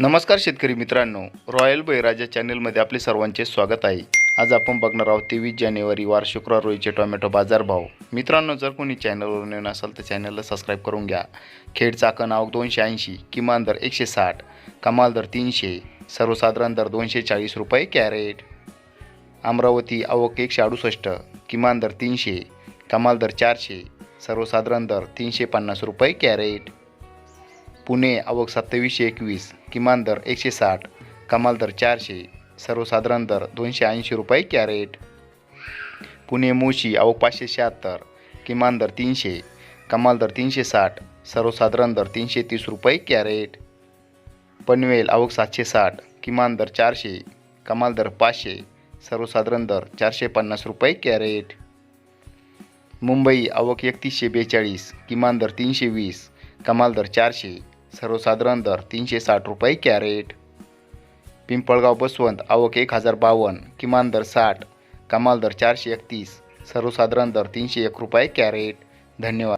नमस्कार शेतकरी मित्रांनो. रॉयल बळीराजा चॅनलमध्ये आपले सर्वांचे स्वागत आहे. आज आपण बघणार आहोत तेवीस जानेवारी वार शुक्रवार रोजीचे टोमॅटो बाजारभाव मित्रांनो जर कोणी चॅनलवर नवीन असाल तर चॅनलला सबस्क्राईब करून घ्या. खेड चाकण आवक दोनशे ऐंशी किमान दर एकशे साठ कमाल दर तीनशे सर्वसाधारण दर दोनशे चाळीस रुपये कॅरेट. अमरावती आवक एकशे अडुसष्ट किमान दर तीनशे कमाल दर चारशे सर्वसाधारण दर तीनशे पन्नास रुपये कॅरेट. पुणे आवक सत्तावीसशे एकवीस किमान दर एकशे साठ कमाल दर चारशे सर्वसाधारण दर दोनशे ऐंशी रुपये कॅरेट. पुणे मोशी आवक पाचशे शहात्तर किमान दर तीनशे कमाल दर तीनशे साठ सर्वसाधारण दर तीनशे तीस रुपये कॅरेट. पनवेल आवक सातशे साठ किमान दर चारशे कमाल दर पाचशे सर्वसाधारण दर चारशे पन्नास रुपये कॅरेट. मुंबई आवक एकतीसशे बेचाळीस किमान दर तीनशे वीस कमाल दर चारशे सर्वसाधारण दर तीनशे साठ रुपये कॅरेट. पिंपळगाव बसवंत आवक एक हजार बावन्न किमान दर साठ कमाल दर चारशे एकतीस सर्वसाधारण दर तीनशे एक रुपये कॅरेट. धन्यवाद.